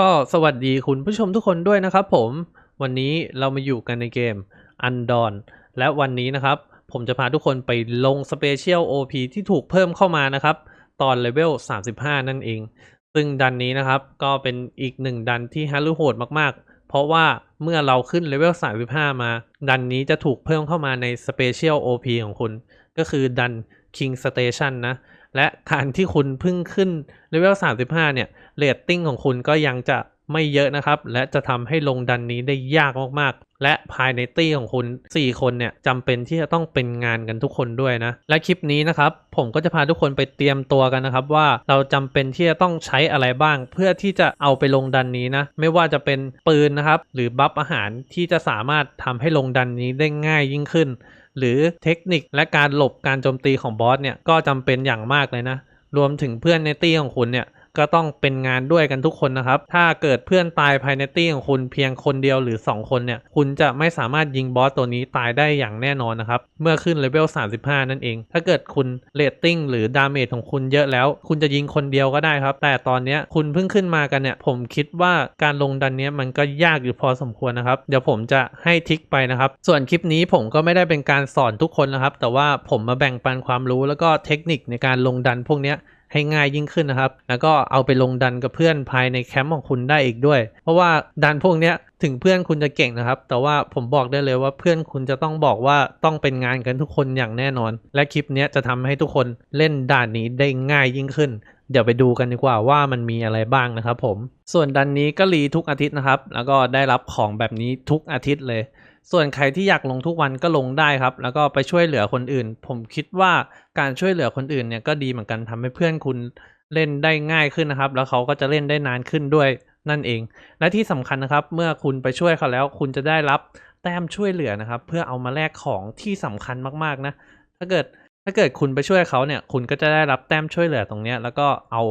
ก็สวัสดีคุณผู้ชมทุกคนด้วยนะครับผม วันนี้เรามาอยู่กันในเกม Undon และวันนี้นะครับ ผมจะพาทุกคนไปลง Special OP ที่ถูกเพิ่มเข้ามานะครับ ตอนเลเวล 35 นั่นเอง ซึ่งดันนี้นะครับก็เป็นอีกหนึ่งดันที่ฮัลลูโหดมากๆ เพราะว่าเมื่อเราขึ้นเลเวล 35 มา ดันนี้จะถูกเพิ่มเข้ามาใน Special OP ของคุณ ก็คือดัน King Station นะ และการที่คุณเพิ่งขึ้นเลเวล 35 เนี่ย เรตติ้งของคุณก็ยังจะไม่เยอะนะครับ และจะทำให้ลงดันนี้ได้ยากมากๆ และภายในตี้ของคุณ 4 คนเนี่ยจำเป็นที่จะต้องเป็นงานกันทุกคนด้วยนะ และคลิปนี้นะครับ ผมก็จะพาทุกคนไปเตรียมตัวกันนะครับ ว่าเราจำเป็นที่จะต้องใช้อะไรบ้าง เพื่อที่จะเอาไปลงดันนี้นะ ไม่ว่าจะเป็นปืนนะครับ หรือบัฟอาหารที่จะสามารถทำให้ลงดันนี้ได้ง่ายยิ่งขึ้น หรือเทคนิคและการหลบการโจมตีของบอสเนี่ยก็จำเป็นอย่างมากเลยนะรวมถึงเพื่อนในตี้ของคุณเนี่ย ก็ต้องเป็นงานด้วยกันทุกคนนะครับ ถ้าเกิดเพื่อนตายภายในตี้ของคุณเพียงคนเดียวหรือ 2 คนเนี่ย คุณจะไม่สามารถยิงบอสตัวนี้ตายได้อย่างแน่นอนนะครับ เมื่อขึ้นเลเวล 35 นั่นเอง ถ้าเกิดคุณเรตติ้งหรือดาเมจของคุณเยอะแล้ว คุณจะยิงคนเดียวก็ได้ครับ แต่ตอนนี้คุณเพิ่งขึ้นมากันเนี่ย ผมคิดว่าการลงดันเนี้ยมันก็ยากอยู่พอสมควรนะครับ เดี๋ยวผมจะให้ทิกไปนะครับ ส่วนคลิปนี้ผมก็ไม่ได้เป็นการสอนทุกคนนะครับ แต่ว่าผมมาแบ่งปันความรู้แล้วก็เทคนิคในการลงดันพวกนี้ ให้ง่ายยิ่งขึ้นนะครับ แล้วก็เอาไปลงดันกับเพื่อนภายในแคมป์ของคุณได้อีกด้วย เพราะว่าดันพวกเนี้ยถึงเพื่อนคุณจะเก่งนะครับ แต่ว่าผมบอกได้เลยว่าเพื่อนคุณจะต้องบอกว่าต้องเป็นงานกันทุกคนอย่างแน่นอน และคลิปนี้จะทำให้ทุกคนเล่นด่านนี้ได้ง่ายยิ่งขึ้น เดี๋ยวไปดูกันดีกว่าว่ามันมีอะไรบ้างนะครับผม ส่วนดันนี้ก็รีทุกอาทิตย์นะครับ แล้วก็ได้รับของแบบนี้ทุกอาทิตย์เลย ส่วนใครที่อยากลงทุกวันก็ลงได้ครับ แล้วก็ไปช่วยเหลือคนอื่น ผมคิดว่าการช่วยเหลือคนอื่นเนี่ยก็ดีเหมือนกันทำให้เพื่อนคุณเล่นได้ง่ายขึ้นนะครับ แล้วเขาก็จะเล่นได้นานขึ้นด้วยนั่นเอง และที่สำคัญนะครับ เมื่อคุณไปช่วยเขาแล้วคุณจะได้รับแต้มช่วยเหลือนะครับ เพื่อเอามาแลกของที่สำคัญมากๆนะ ถ้าเกิดถ้าเกิดคุณไปช่วยเขาเนี่ย คุณก็จะได้รับแต้มช่วยเหลือตรงนี้แล้วก็เอา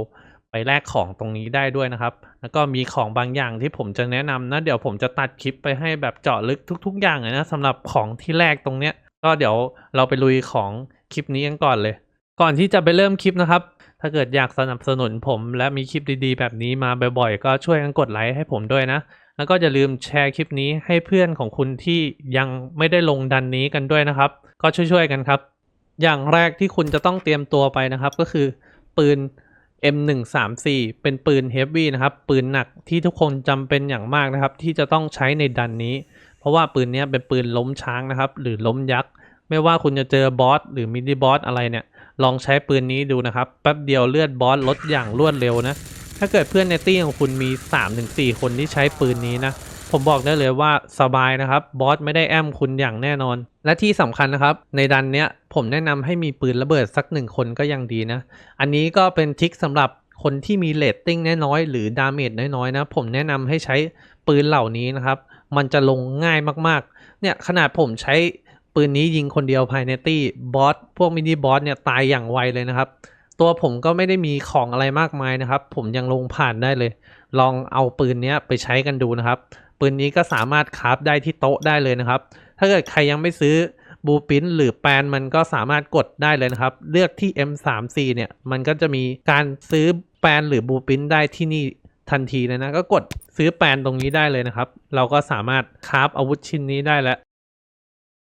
ไปแลกของตรงนี้ได้ด้วยนะครับ แล้วก็มีของบางอย่างที่ผมจะแนะนำนะ เดี๋ยวผมจะตัดคลิปไปให้แบบเจาะลึกทุก ๆ อย่างเลยนะสำหรับของที่แลกตรงเนี้ย ก็เดี๋ยวเราไปลุยของคลิปนี้กันก่อนเลย ก่อนที่จะไปเริ่มคลิปนะครับ ถ้าเกิดอยากสนับสนุนผมและมีคลิปดีๆ แบบนี้มาบ่อยๆ ก็ช่วยกันกดไลค์ให้ผมด้วยนะ แล้วก็อย่าลืมแชร์คลิปนี้ให้เพื่อนของคุณที่ยังไม่ได้ลงดันนี้กันด้วยนะครับ ก็ช่วยๆกันครับ อย่างแรกที่คุณจะต้องเตรียมตัวไปนะครับ ก็คือปืน M134 เป็นปืนเฮฟวี่นะครับ ปืนหนักที่ทุกคนจำเป็นอย่างมากนะครับ ที่จะต้องใช้ในดันนี้ เพราะว่าปืนนี้เป็นปืนล้มช้างนะครับ หรือล้มยักษ์ ไม่ว่าคุณจะเจอบอสหรือมินิบอสอะไรเนี่ย ลองใช้ปืนนี้ดูนะครับ แป๊บเดียวเลือดบอสลดอย่างรวดเร็วนะ ถ้าเกิดเพื่อนในตี้ของคุณมี 3-4 คนที่ใช้ปืนนี้นะ ผมบอกได้เลยว่าสบายนะครับบอสไม่ได้แอมคุณอย่างแน่นอน และที่สำคัญนะครับ ในดันเนี้ยผมแนะนำให้มีปืนระเบิดสักหนึ่งคนก็ยังดีนะ อันนี้ก็เป็นทริคสำหรับคนที่มีเรตติ้งน้อยๆหรือดาเมจน้อยๆนะผมแนะนำให้ใช้ปืนเหล่านี้นะครับ มันจะลงง่ายมากๆ เนี่ยขนาดผมใช้ปืนนี้ยิงคนเดียวภายในตี้บอสพวกมินิบอสเนี่ยตายอย่างไวเลยนะครับ ตัวผมก็ไม่ได้มีของอะไรมากมายนะครับ ผมยังลงผ่านได้เลย ลองเอาปืนนี้ไปใช้กันดูนะครับ ปืนนี้ก็สามารถคราฟได้ที่โต๊ะได้เลยนะครับ ถ้าเกิดใครยังไม่ซื้อบูปินหรือแปลนมันก็สามารถกดได้เลยนะครับ เลือกที่ M34 เนี่ย มันก็จะมีการซื้อแปลนหรือบูปินได้ที่นี่ทันทีเลยนะ ก็กดซื้อแปลนตรงนี้ได้เลยนะครับ เราก็สามารถคราฟอาวุธชิ้นนี้ได้แล้ว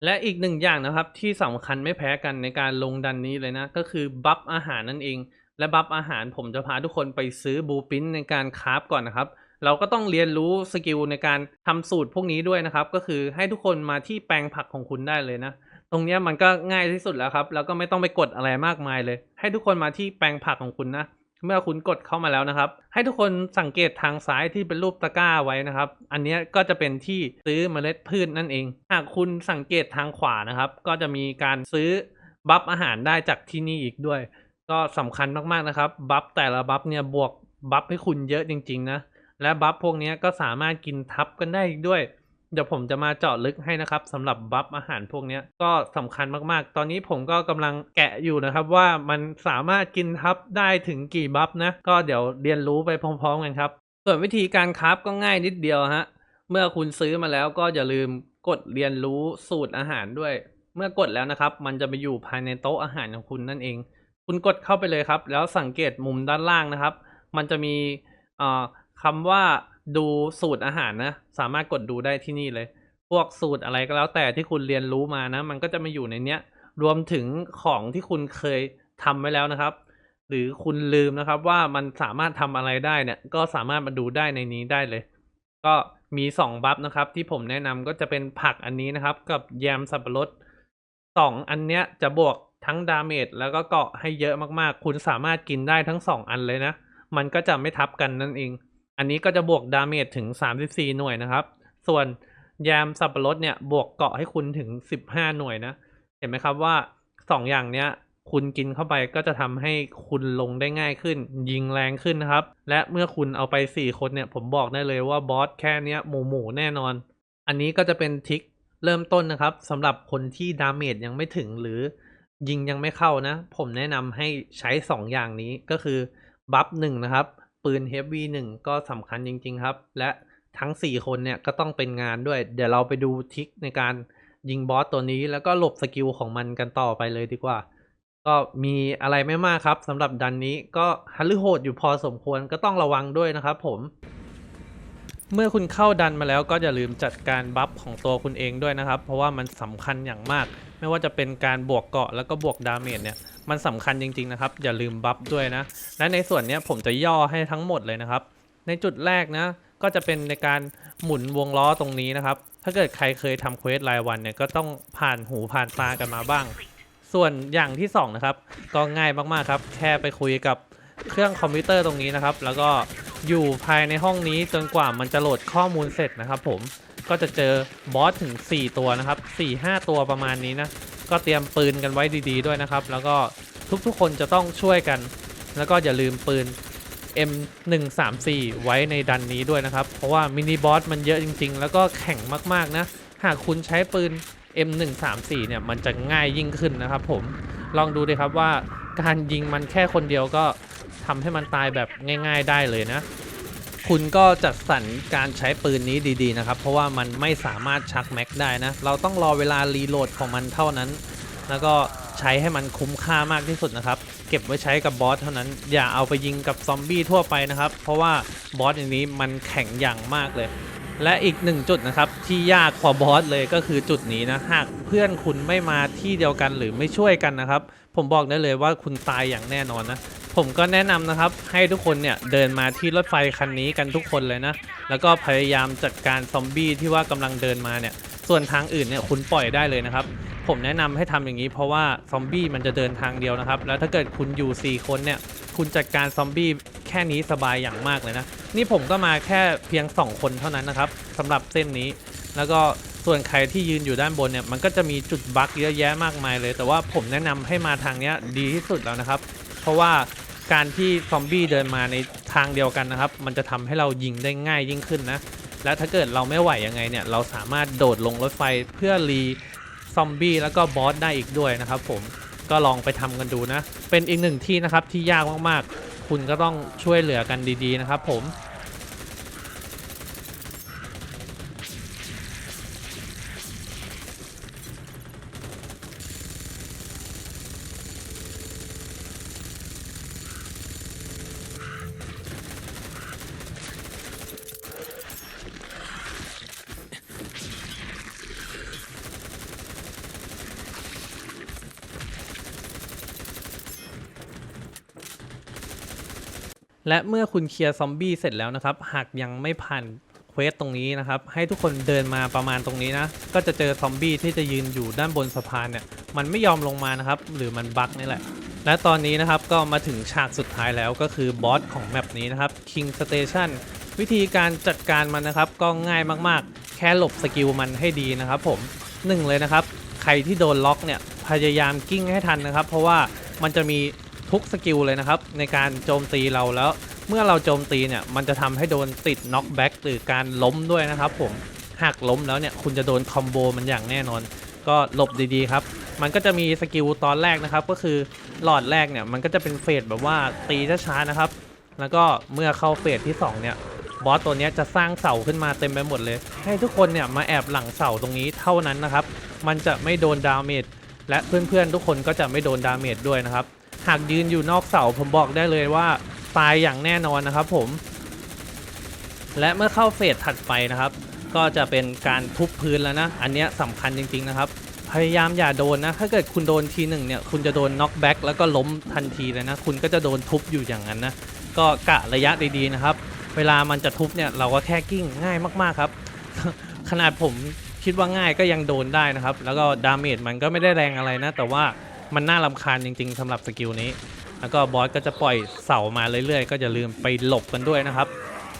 และอีกหนึ่งอย่างนะครับที่สำคัญไม่แพ้กันในการลงดันนี้เลยนะ ก็คือบัฟอาหารนั่นเอง และบัฟอาหารผมจะพาทุกคนไปซื้อบูปินในการคราฟก่อนนะครับ เราก็ต้องเรียนรู้สกิลในการทำสูตรพวกนี้ด้วยนะครับ ก็คือให้ทุกคนมาที่แปลงผักของคุณได้เลยนะ ตรงนี้มันก็ง่ายที่สุดแล้วครับ แล้วก็ไม่ต้องไปกดอะไรมากมายเลย ให้ทุกคนมาที่แปลงผักของคุณนะ เมื่อคุณกดเข้ามาแล้วนะครับ ให้ทุกคนสังเกตทางซ้ายที่เป็นรูปตะกร้าไว้นะครับ อันนี้ก็จะเป็นที่ซื้อเมล็ดพืชนั่นเอง หากคุณสังเกตทางขวานะครับ ก็จะมีการซื้อบัฟอาหารได้จากที่นี่อีกด้วย ก็สำคัญมากๆนะครับ บัฟแต่ละบัฟเนี่ยบวกบัฟให้คุณเยอะจริง ๆ นะ และบัฟพวกนี้ก็สามารถกินทับกันได้อีกด้วย เดี๋ยวผมจะมาเจาะลึกให้นะครับสำหรับบัฟอาหารพวกนี้ก็สำคัญมากๆ ตอนนี้ผมก็กำลังแกะอยู่นะครับว่ามันสามารถกินทับได้ถึงกี่บัฟนะ ก็เดี๋ยวเรียนรู้ไปพร้อมๆกันครับ ส่วนวิธีการคราฟก็ง่ายนิดเดียวฮะเมื่อคุณซื้อมาแล้วก็อย่าลืมกดเรียนรู้สูตรอาหารด้วย เมื่อกดแล้วนะครับ มันจะไปอยู่ภายในโต๊ะอาหารของคุณนั่นเอง คุณกดเข้าไปเลยครับ แล้วสังเกตมุมด้านล่างนะครับ มันจะมีอ่อ คำว่าดูสูตรอาหารนะ สามารถกดดูได้ที่นี่เลย พวกสูตรอะไรก็แล้วแต่ที่คุณเรียนรู้มานะ มันก็จะมาอยู่ในเนี้ย รวมถึงของที่คุณเคยทำไว้แล้วนะครับ หรือคุณลืมนะครับว่ามันสามารถทำอะไรได้เนี่ย ก็สามารถมาดูได้ในนี้ได้เลย ก็มีสองบัฟนะครับ ที่ผมแนะนำก็จะเป็นผักอันนี้นะครับ กับแยมสับปะรดสองอันเนี้ยจะบวกทั้งดาเมจแล้วก็เกาะให้เยอะมากๆ คุณสามารถกินได้ทั้งสองอันเลยนะ มันก็จะไม่ทับกันนั่นเอง อันนี้ก็จะบวกดาเมจถึง 34 หน่วยนะครับ ส่วนแยมสับปะรดเนี่ยบวกเกาะให้คุณถึง 15 หน่วยนะ เห็นไหมครับว่าสองอย่างเนี้ยคุณกินเข้าไปก็จะทำให้คุณลงได้ง่ายขึ้น ยิงแรงขึ้นนะครับ และเมื่อคุณเอาไป 4 คนเนี่ยผมบอกได้เลยว่าบอสแค่เนี้ยหมูหมูแน่นอน อันนี้ก็จะเป็นทริคเริ่มต้นนะครับสำหรับคนที่ดาเมจยังไม่ถึงหรือยิงยังไม่เข้านะ ผมแนะนำให้ใช้ 2 อย่างนี้ก็คือบัฟหนึ่งนะครับ ปืน Heavy 1ก็สำคัญจริง ๆ ครับ และทั้ง 4 คนเนี่ยก็ต้องเป็นงานด้วย เดี๋ยวเราไปดูทิคในการยิงบอสตัวนี้ แล้วก็หลบสกิลของมันกันต่อไปเลยดีกว่า ก็มีอะไรไม่มากครับสำหรับดันนี้ก็ฮัลลือโหดอยู่พอสมควรก็ต้องระวังด้วยนะครับผม เมื่อคุณเข้าดันมาแล้วก็อย่าลืมจัดการบัฟของตัวคุณเองด้วยนะครับ เพราะว่ามันสำคัญอย่างมาก ไม่ว่าจะเป็นการบวกเกาะแล้วก็บวกดาเมจเนี่ย มันสำคัญจริงๆนะครับ อย่าลืมบัฟด้วยนะ และในส่วนนี้ผมจะย่อให้ทั้งหมดเลยนะครับ ในจุดแรกนะ ก็จะเป็นในการหมุนวงล้อตรงนี้นะครับ ถ้าเกิดใครเคยทำเควสรายวันเนี่ยก็ต้องผ่านหูผ่านตากันมาบ้าง ส่วนอย่างที่สองนะครับก็ง่ายมากๆครับ แค่ไปคุยกับเครื่องคอมพิวเตอร์ตรงนี้นะครับ แล้วก็อยู่ภายในห้องนี้จนกว่ามันจะโหลดข้อมูลเสร็จนะครับ ผมก็จะเจอบอสถึง 4 ตัวนะครับ4-5 ตัวประมาณนี้นะ ก็เตรียมปืนกันไว้ดีๆด้วยนะครับ แล้วก็ทุกๆคนจะต้องช่วยกัน แล้วก็อย่าลืมปืน M134 ไว้ในดันนี้ด้วยนะครับ เพราะว่ามินิบอสมันเยอะจริง ๆ แล้วก็แข็งมากๆนะ หากคุณใช้ปืน M134 เนี่ยมันจะง่ายยิ่งขึ้นนะครับผม ลองดูดิครับว่าการยิงมันแค่คนเดียวก็ทำให้มันตายแบบง่าย ๆ ได้เลยนะ คุณก็จัดสรรการใช้ปืนนี้ดีๆนะครับ เพราะว่ามันไม่สามารถชักแม็กได้นะ เราต้องรอเวลารีโหลดของมันเท่านั้น แล้วก็ใช้ให้มันคุ้มค่ามากที่สุดนะครับ เก็บไว้ใช้กับบอสเท่านั้น อย่าเอาไปยิงกับซอมบี้ทั่วไปนะครับ เพราะว่าบอสอันนี้มันแข็งอย่างมากเลย และอีกหนึ่งจุดนะครับ ที่ยากกว่าบอสเลยก็คือจุดนี้นะ หากเพื่อนคุณไม่มาที่เดียวกันหรือไม่ช่วยกันนะครับ ผมบอกได้เลยว่าคุณตายอย่างแน่นอนนะ ผมก็แนะนำนะครับ ให้ทุกคนเนี่ยเดินมาที่รถไฟคันนี้กันทุกคนเลยนะ แล้วก็พยายามจัดการซอมบี้ที่ว่ากำลังเดินมาเนี่ย ส่วนทางอื่นเนี่ยคุณปล่อยได้เลยนะครับ ผมแนะนำให้ทำอย่างนี้เพราะว่าซอมบี้มันจะเดินทางเดียวนะครับ แล้วถ้าเกิดคุณอยู่ 4 คนเนี่ย คุณจัดการซอมบี้แค่นี้สบายอย่างมากเลยนะ นี่ผมก็มาแค่เพียง 2 คนเท่านั้นนะครับสำหรับเส้นนี้ แล้วก็ส่วนใครที่ยืนอยู่ด้านบนเนี่ย มันก็จะมีจุดบั๊กเยอะแยะมากมายเลย แต่ว่าผมแนะนำให้มาทางเนี้ยดีที่สุดแล้วนะครับ เพราะว่าการที่ซอมบี้เดินมาในทางเดียวกันนะครับ มันจะทำให้เรายิงได้ง่ายยิ่งขึ้นนะ และถ้าเกิดเราไม่ไหวยังไงเนี่ย เราสามารถโดดลงรถไฟเพื่อรี ซอมบี้แล้วก็บอสได้อีกด้วยนะครับผมก็ลองไปทำกันดูนะ เป็นอีกหนึ่งที่นะครับที่ยากมากๆ คุณก็ต้องช่วยเหลือกันดีๆนะครับผม และเมื่อคุณเคลียร์ซอมบี้เสร็จแล้วนะครับ หากยังไม่ผ่านเควสตรงนี้นะครับ ให้ทุกคนเดินมาประมาณตรงนี้นะ ก็จะเจอซอมบี้ที่จะยืนอยู่ด้านบนสะพานเนี่ย มันไม่ยอมลงมานะครับ หรือมันบั๊กนี่แหละ และตอนนี้นะครับก็มาถึงฉากสุดท้ายแล้วก็คือบอสของแมปนี้นะครับ King Station วิธีการจัดการมันนะครับก็ง่ายมากๆ แค่หลบสกิลมันให้ดีนะครับผมหนึ่งเลยนะครับ ใครที่โดนล็อกเนี่ยพยายามกิ้งให้ทันนะครับ เพราะว่ามันจะมี ทุกสกิลเลยนะครับ ในการโจมตีเราแล้ว เมื่อเราโจมตีเนี่ยมันจะทำให้โดนติดน็อกแบ็กหรือการล้มด้วยนะครับผมหากล้มแล้วเนี่ยคุณจะโดนคอมโบมันอย่างแน่นอน ก็หลบดีๆครับ มันก็จะมีสกิลตอนแรกนะครับ ก็คือหลอดแรกเนี่ยมันก็จะเป็นเฟสแบบว่าตีช้าๆนะครับ แล้วก็เมื่อเข้าเฟสที่ 2 เนี่ยบอสตัวนี้จะสร้างเสาขึ้นมาเต็มไปหมดเลย ให้ทุกคนเนี่ยมาแอบหลังเสาตรงนี้เท่านั้นนะครับ มันจะไม่โดนดาเมจและเพื่อนๆทุกคนก็จะไม่โดนดาเมจด้วยนะครับ หากยืนอยู่นอกเสาผมบอกได้เลยว่าตายอย่างแน่นอนนะครับผม และเมื่อเข้าเฟสถัดไปนะครับ ก็จะเป็นการทุบพื้นแล้วนะ อันนี้สำคัญจริงๆนะครับ พยายามอย่าโดนนะ ถ้าเกิดคุณโดนทีหนึ่งเนี่ย คุณจะโดนน็อกแบ็กแล้วก็ล้มทันทีเลยนะ คุณก็จะโดนทุบอยู่อย่างนั้นนะ ก็กะระยะดีๆนะครับ เวลามันจะทุบเนี่ยเราก็แค่กิ้งง่ายมากๆครับ ขนาดผมคิดว่าง่ายก็ยังโดนได้นะครับ แล้วก็ดาเมจมันก็ไม่ได้แรงอะไรนะ แต่ว่า มันน่ารำคาญจริง ๆสำหรับสกิลนี้ แล้วก็บอสก็จะปล่อยเสามาเรื่อยๆ ก็อย่าลืมไปหลบกันด้วยนะครับ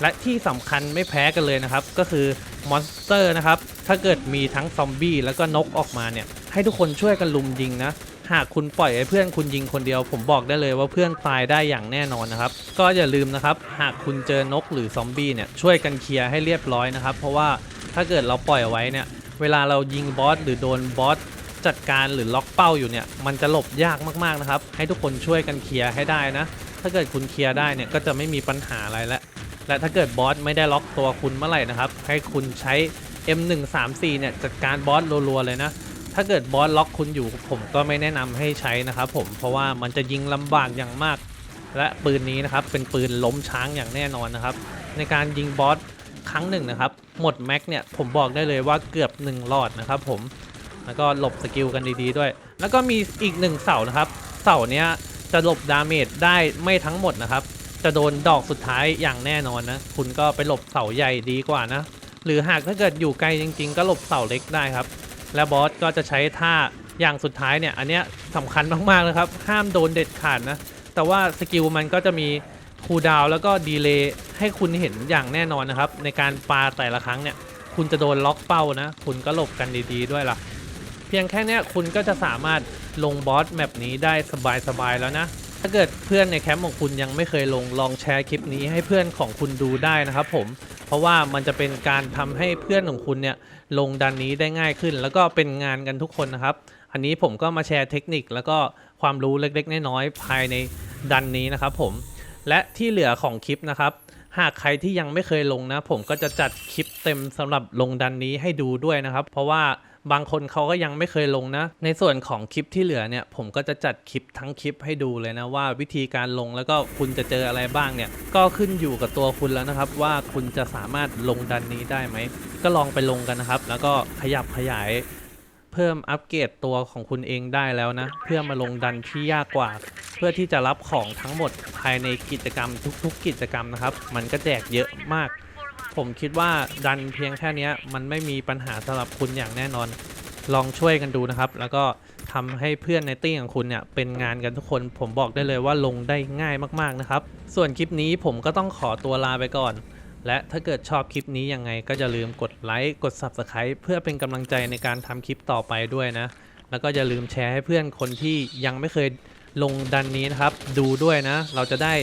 และที่สำคัญไม่แพ้กันเลยนะครับ ก็คือมอนสเตอร์นะครับ ถ้าเกิดมีทั้งซอมบี้แล้วก็นกออกมาเนี่ยให้ทุกคนช่วยกันลุมยิงนะหากคุณปล่อยให้เพื่อนคุณยิงคนเดียว ผมบอกได้เลยว่าเพื่อนตายได้อย่างแน่นอนนะครับ ก็อย่าลืมนะครับ หากคุณเจอนกหรือซอมบี้เนี่ยช่วยกันเคลียร์ให้เรียบร้อยนะครับ เพราะว่าถ้าเกิดเราปล่อยไว้เนี่ยเวลาเรายิงบอสหรือโดนบอส จัดการหรือล็อกเป้าอยู่เนี่ยมันจะหลบยากมากๆนะครับ ให้ทุกคนช่วยกันเคลียร์ให้ได้นะ ถ้าเกิดคุณเคลียร์ได้เนี่ยก็จะไม่มีปัญหาอะไรแล้วและถ้าเกิดบอสไม่ได้ล็อกตัวคุณเมื่อไหร่นะครับ ให้คุณใช้ M134 เนี่ยจัดการบอสรัวๆเลยนะ ถ้าเกิดบอสล็อกคุณอยู่ผมก็ไม่แนะนำให้ใช้นะครับผมเพราะว่ามันจะยิงลำบากอย่างมาก และปืนนี้นะครับเป็นปืนล้มช้างอย่างแน่นอนนะครับ ในการยิงบอสครั้งหนึ่งนะครับ หมดแม็กเนี่ยผมบอกได้เลยว่าเกือบ 1 หลอดนะครับผม แล้วก็หลบสกิลกันดีๆด้วย แล้วก็มีอีกหนึ่งเสานะครับ เสาเนี้ยจะหลบดาเมจได้ไม่ทั้งหมดนะครับ จะโดนดอกสุดท้ายอย่างแน่นอนนะ คุณก็ไปหลบเสาใหญ่ดีกว่านะ หรือหากถ้าเกิดอยู่ไกลจริง ๆ ก็หลบเสาเล็กได้ครับ และบอสก็จะใช้ท่าอย่างสุดท้ายเนี่ย อันเนี้ยสำคัญมากๆเลยครับ ห้ามโดนเด็ดขาดนะ แต่ว่าสกิลมันก็จะมีคูดาวแล้วก็ดีเลย์ให้คุณเห็นอย่างแน่นอนนะครับ ในการปาแต่ละครั้งเนี่ย คุณจะโดนล็อกเป้านะ คุณก็หลบกันดีๆด้วยล่ะ เพียงแค่นี้คุณก็จะสามารถลงบอสแมปนี้ได้สบายๆแล้วนะ ถ้าเกิดเพื่อนในแคมป์ของคุณยังไม่เคยลงลองแชร์คลิปนี้ให้เพื่อนของคุณดูได้นะครับผมเพราะว่ามันจะเป็นการทำให้เพื่อนของคุณเนี่ยลงดันนี้ได้ง่ายขึ้น แล้วก็เป็นงานกันทุกคนนะครับ อันนี้ผมก็มาแชร์เทคนิคแล้วก็ความรู้เล็กๆน้อยๆภายในดันนี้นะครับผมและที่เหลือของคลิปนะครับหากใครที่ยังไม่เคยลงนะ ผมก็จะจัดคลิปเต็มสำหรับลงดันนี้ให้ดูด้วยนะครับ เพราะว่า บางคนเขาก็ยังไม่เคยลงนะ ในส่วนของคลิปที่เหลือเนี่ย ผมก็จะจัดคลิปทั้งคลิปให้ดูเลยนะว่าวิธีการลงแล้วก็คุณจะเจออะไรบ้างเนี่ย ก็ขึ้นอยู่กับตัวคุณแล้วนะครับ ว่าคุณจะสามารถลงดันนี้ได้ไหม ก็ลองไปลงกันนะครับ แล้วก็ขยับขยายเพิ่มอัปเกรดตัวของคุณเองได้แล้วนะ เพื่อมาลงดันที่ยากกว่า เพื่อที่จะรับของทั้งหมดภายในกิจกรรมทุกๆกิจกรรมนะครับ มันก็แจกเยอะมาก ผมคิดว่าดันเพียงแค่นี้มันไม่มีปัญหาสำหรับคุณอย่างแน่นอน ลองช่วยกันดูนะครับ แล้วก็ทำให้เพื่อนในตี้ของคุณเนี่ยเป็นงานกันทุกคนผมบอกได้เลยว่าลงได้ง่ายมากๆนะครับ ส่วนคลิปนี้ผมก็ต้องขอตัวลาไปก่อน และถ้าเกิดชอบคลิปนี้ยังไงก็อย่าลืมกดไลค์กด Subscribe เพื่อเป็นกำลังใจในการทำคลิปต่อไปด้วยนะ แล้วก็อย่าลืมแชร์ให้เพื่อนคนที่ยังไม่เคยลงดันนี้นะครับ ดูด้วยนะ เราจะได้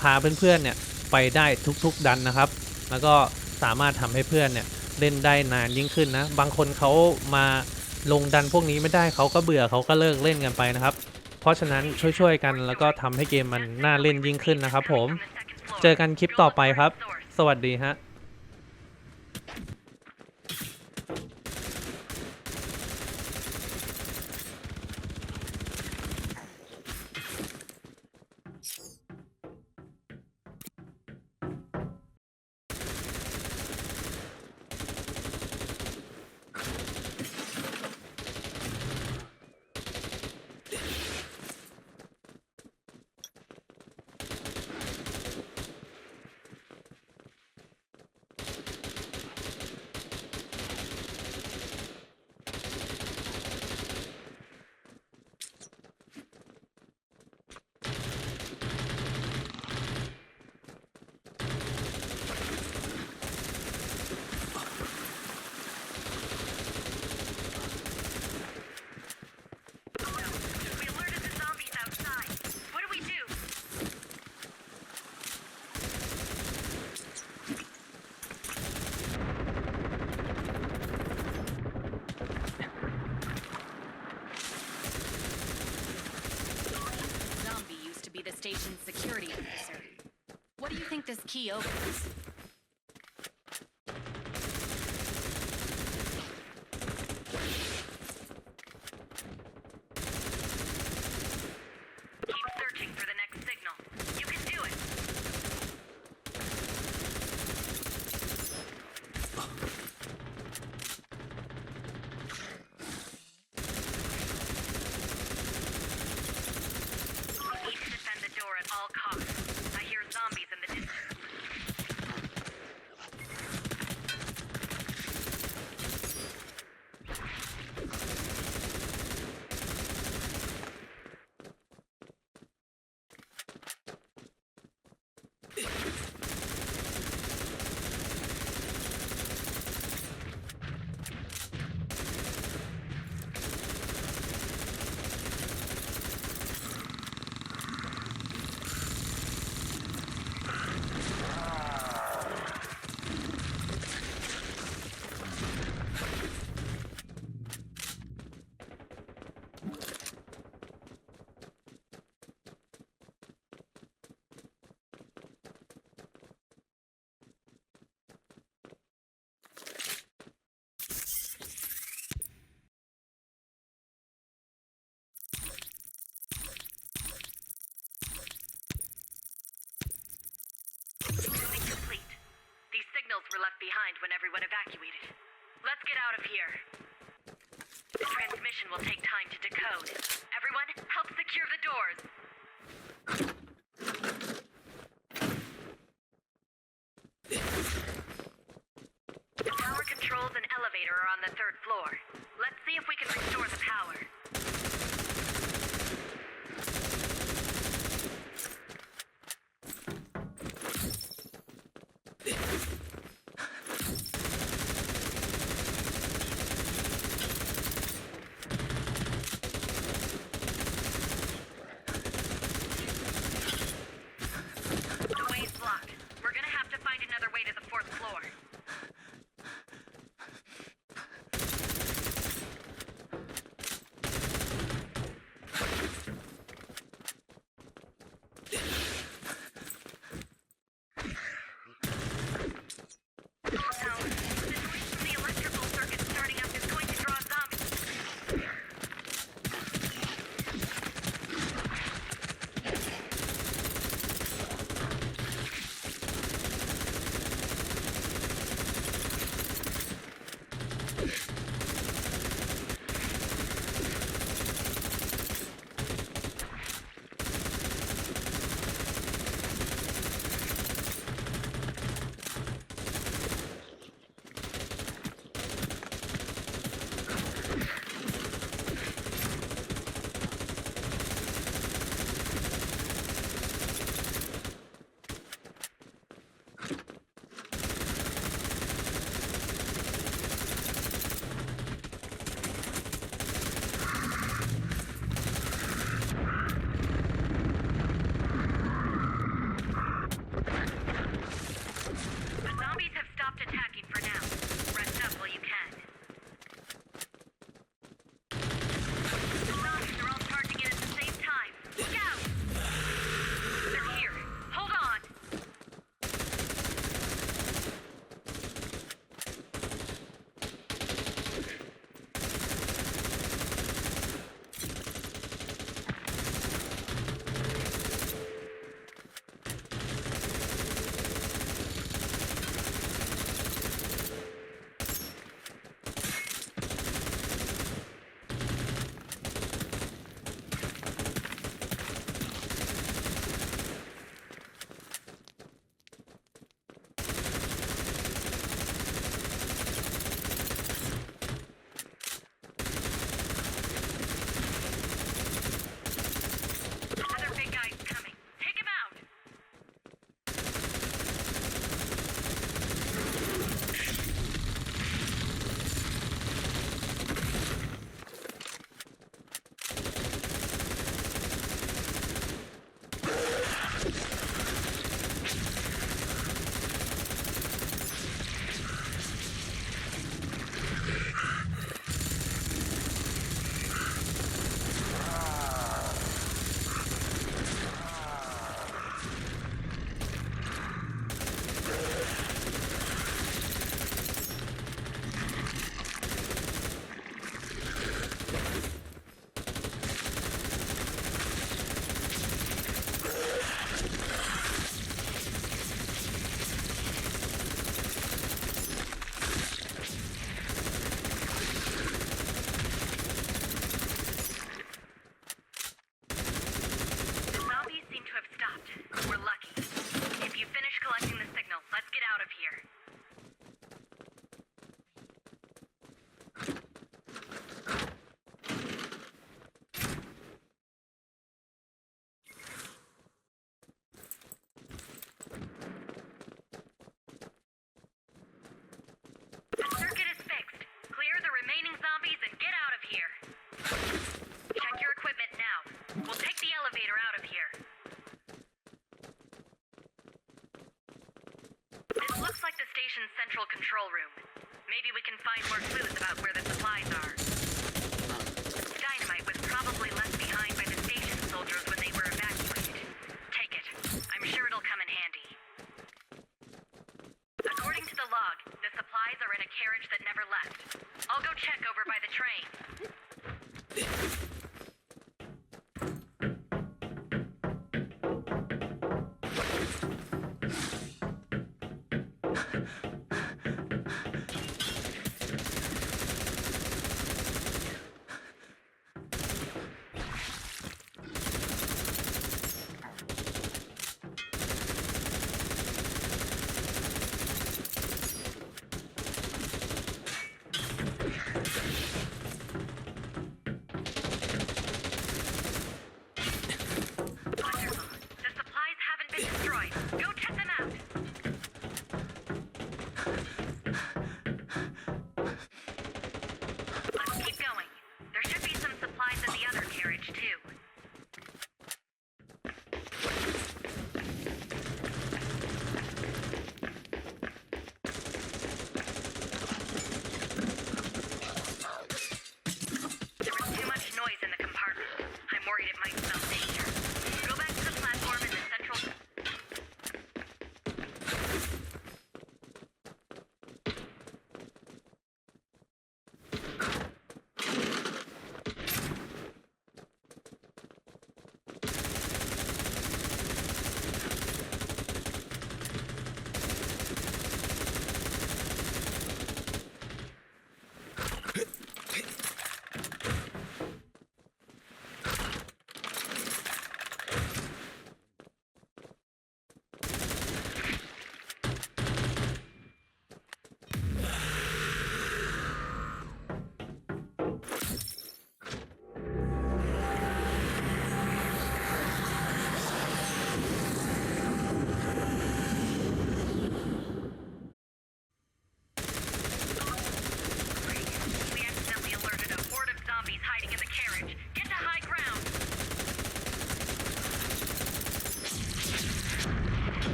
พาเพื่อนๆเนี่ยไปได้ทุกๆดันนะครับ แล้วก็สามารถทำให้เพื่อนเนี่ยเล่นได้นานยิ่งขึ้นนะ บางคนเขามาลงดันพวกนี้ไม่ได้เขาก็เบื่อเขาก็เลิกเล่นกันไปนะครับ เพราะฉะนั้นช่วยๆกันแล้วก็ทำให้เกมมันน่าเล่นยิ่งขึ้นนะครับผม เจอกันคลิปต่อไปครับ สวัสดีฮะ station's security officer. What do you think this key opens? Will take time to decode.